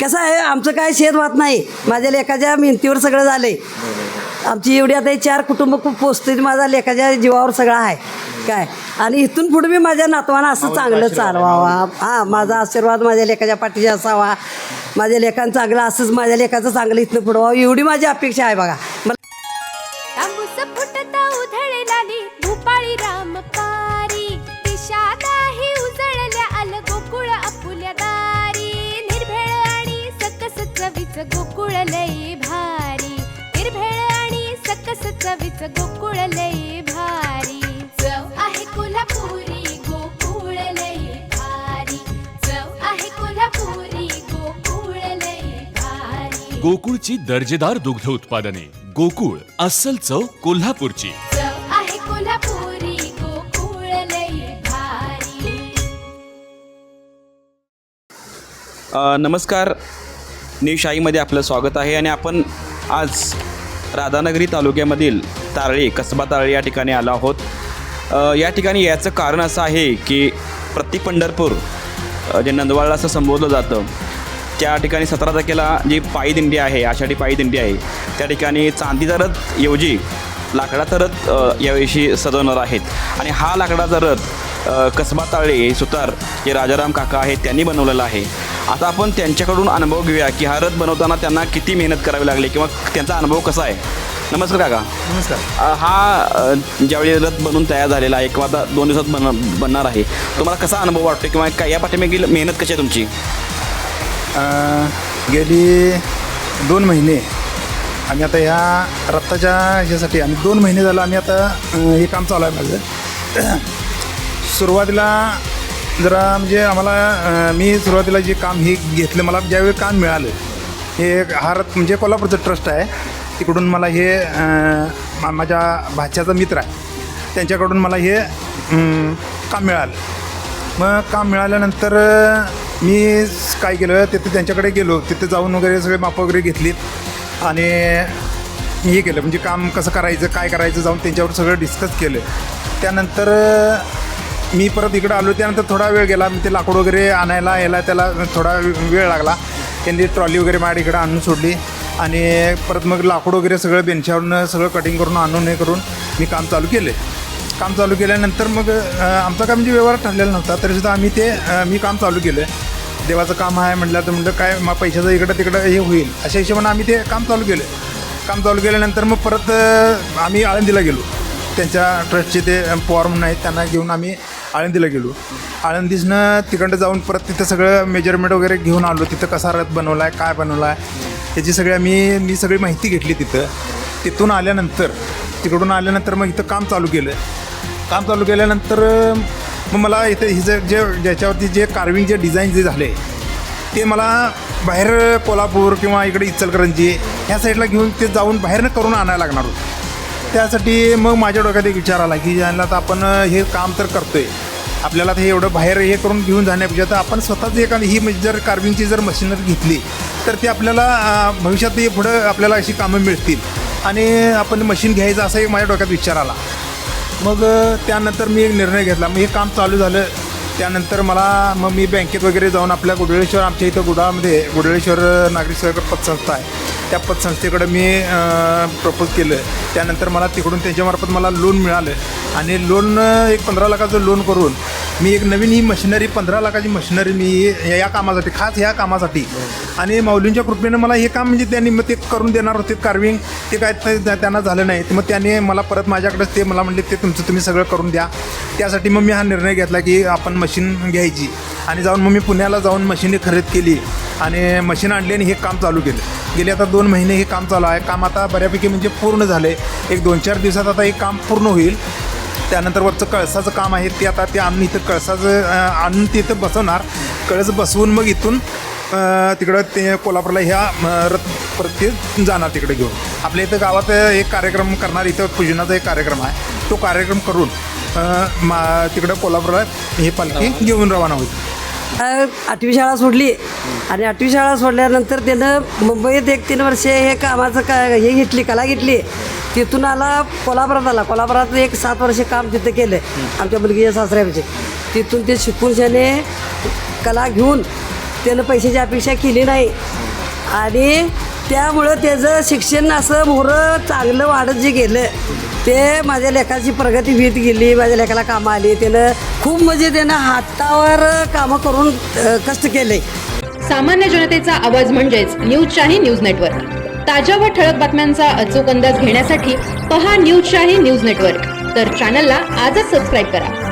कसं आहे आमचं काय शेत वाहत नाही. माझ्या लेखाच्या मेहनतीवर सगळं झालंय. आमची एवढी आता हे चार कुटुंब खूप पोचते माझा लेखाच्या जीवावर सगळं आहे. काय? आणि इथून पुढे मी माझ्या नातवांना असं चांगलं चालवावा. हां माझा आशीर्वाद माझ्या लेखाच्या पाठीशी असावा. माझ्या लेखांचं चांगलं असंच माझ्या लेखाचं चांगलं इथनं पुढं व्हावं. एवढी माझी अपेक्षा आहे बघा. दिशा उजळल्या आल गोकुळ आपुल्या चवीच गोकुळ लई भारी. निर्भेळ आणि सकस चवीच गोकुळ लई भारी. चव आहे कोल्हापुरी गोकुळ लई भारी. चव आहे कोल्हापुरी गोकुळ लई भारी. गोकुळची दर्जेदार दुग्ध उत्पादने. गोकुळ अस्सल चव कोल्हापूरची. चव आहे कोल्हापुरी गोकुळ लई भारी. अ, नमस्कार आपलं स्वागत आहे आणि आपण आज राधानगरी तालुक्यामधील तारळी कसबा तारळी या ठिकाणी आलो आहोत. या ठिकाणी याचं कारण असं आहे की प्रत्येक पंढरपूर जे नंदवाळला असं संबोधलं जातं त्या ठिकाणी सतरा तारखेला जी पायी दिंडी आहे आषाढी पायी दिंडी आहे त्या ठिकाणी चांदीचा रथ ऐवजी लाकडाचा रथ अ, यावेळी सजवणार आहेत. आणि हा लाकडाचा रथ कसबा ताळे सुतार जे राजाराम काका आहेत त्यांनी बनवलेला आहे. आता आपण त्यांच्याकडून अनुभव घेऊया की हा रथ बनवताना त्यांना किती मेहनत करावी लागली किंवा त्यांचा अनुभव कसा आहे? नमस्कार काका. नमस्कार. हा ज्यावेळी रथ बनून तयार झालेला आहे किंवा आता दोन दिवसात बन बनणार आहे तुम्हाला कसा अनुभव वाटतो किंवा काय या पाठीमागील मेहनत कशी आहे तुमची? गेली दोन महिने आम्ही आता ह्या रथाच्या ह्याच्यासाठी आम्ही दोन महिने झालं आम्ही आता हे काम चालू आहे माझं. सुरुवातीला जरा म्हणजे आम्हाला मी सुरुवातीला जे काम हे घेतलं मला ज्यावेळी काम मिळालं हे हार म्हणजे कोल्हापूरचं ट्रस्ट आहे. तिकडून मला हे माझ्या भाच्याचा मित्र आहे. त्यांच्याकडून मला हे काम मिळालं. मग काम मिळाल्यानंतर मी काय केलं तिथे त्यांच्याकडे गेलो. तिथे जाऊन वगैरे सगळे माप वगैरे घेतलीत आणि हे केलं. म्हणजे काम कसं करायचं काय करायचं जाऊन त्यांच्यावर सगळं डिस्कस केलं. त्यानंतर मी परत इकडं आलो त्यानंतर थोडा वेळ गेला मी ते लाकूड वगैरे आणायला यायला त्याला थोडा वेळ लागला. त्यांनी ट्रॉली वगैरे माझ्या इकडं आणून सोडली. आणि परत मग लाकूड वगैरे सगळं बेंचावरून सगळं कटिंग करून आणून हे करून मी काम चालू केले. काम चालू केल्यानंतर मग आमचा काय म्हणजे व्यवहार ठरलेला नव्हता तरीसुद्धा आम्ही ते मी काम चालू केलं. देवाचं काम आहे म्हटलं तर म्हटलं काय मग पैशाचं इकडं तिकडं हे होईल. अशा हिशोबानं आम्ही ते काम चालू केलं. काम चालू केल्यानंतर मग परत आम्ही आळंदीला गेलो. त्यांच्या ट्रस्टचे ते पवार म्हणून आहेत त्यांना घेऊन आम्ही आळंदीला गेलो. आळंदीसनं तिकडं जाऊन परत तिथं सगळं मेजरमेंट वगैरे घेऊन आलो. तिथं कसा रथ बनवला आहे काय बनवला आहे त्याची सगळी आम्ही मी सगळी माहिती घेतली तिथं. तिथून आल्यानंतर तिकडून आल्यानंतर मग इथं काम चालू केलं. काम चालू केल्यानंतर मग मला इथं हिचं जे ज्याच्यावरती जे कार्विंग जे डिझाईन जे झाले ते मला बाहेर कोल्हापूर किंवा इकडे इचलकरंजी ह्या साईडला घेऊन ते जाऊन बाहेरनं करून आणायला लागणार होतं. त्यासाठी मग माझ्या डोक्यात एक विचार आला की ज्यांना तर आपण हे काम तर करतोय आपल्याला तर हे एवढं बाहेर हे करून घेऊन जाण्यापेक्षा तर आपण स्वतःच एखादी ही म्हणजे जर कार्विंगची जर मशीनरी घेतली तर ती आपल्याला भविष्यात पुढं आपल्याला अशी कामं मिळतील. आणि आपण मशीन घ्यायचं असा एक माझ्या डोक्यात विचार आला. मग त्यानंतर मी एक निर्णय घेतला. मग हे काम चालू झालं. त्यानंतर मला मग मी बँकेत वगैरे जाऊन आपल्या गुडळेश्वर आमच्या इथं गुडामध्ये गुडळेश्वर नागरिक सहकार पतसंस्था आहे. त्या पतसंस्थेकडे मी प्रपोज केलं त्यानंतर मला तिकडून त्याच्यामार्फत मला लोन मिळालं आणि लोन एक पंधरा लाखाचं लोन करून मी एक नवीन ही मशिनरी पंधरा लाखाची मशिनरी मी या या कामासाठी खास या कामासाठी आणि माऊलींच्या कृपेनं मला हे काम म्हणजे त्यांनी मग ते करून देणार होते. कार्विंग ते काय त्यांना झालं नाही. तर मग त्याने मला परत माझ्याकडेच ते मला म्हणले ते तुमचं तुम्ही सगळं करून द्या. त्यासाठी मग मी हा निर्णय घेतला की आपण मशीन घ्यायची. आणि जाऊन मग मी पुण्याला जाऊन मशीन खरेदी केली. आणि मशीन आणली आणि हे काम चालू केलं. गेले आता दोन महिने हे काम चालू आहे. काम आता बऱ्यापैकी म्हणजे पूर्ण झाले एक दोन चार दिवसात आता हे काम पूर्ण होईल. त्यानंतर वरचं कळसाचं काम आहे ते आता ते आणून इथं कळसाचं आणून ते इथं बसवणार. कळस बसवून मग इथून तिकडं ते कोल्हापूरला ह्या रथ परत ते जाणार तिकडे घेऊन. आपल्या इथं गावात एक कार्यक्रम करणार इथं पूजनाचा एक कार्यक्रम आहे. तो कार्यक्रम करून मा तिकडं कोल्हापूरला हे पालखी घेऊन रवाना होईल. आठवी शाळा सोडली. आणि आठवी शाळा सोडल्यानंतर त्यानं मुंबईत एक तीन वर्षे हे कामाचं का हे घेतली कला घेतली. तिथून आला कोल्हापुरात आला कोल्हापुरात एक सात वर्षे काम तिथं केलं. आमच्या मुलगीच्या सासऱ्याचे तिथून ते शिकून त्याने कला घेऊन त्यानं पैशाची अपेक्षा केली नाही. आणि त्यामुळं त्याचं शिक्षण असं मोहरं चांगलं वाढत जे गेलं ते माझ्या लेखाची प्रगती भीत गेली माझ्या लेखाला कामं आली. त्यानं खूप म्हणजे त्यानं हातावर कामं करून कष्ट केले. सामान्य जनतेचा आवाज म्हणजेच न्यूज शाही न्यूज नेटवर्क. ताज्या व ठळक बातम्यांचा अचूक अंदाज घेण्यासाठी पहा न्यूज शाही न्यूज नेटवर्क. तर चॅनलला आजच सबस्क्राईब करा.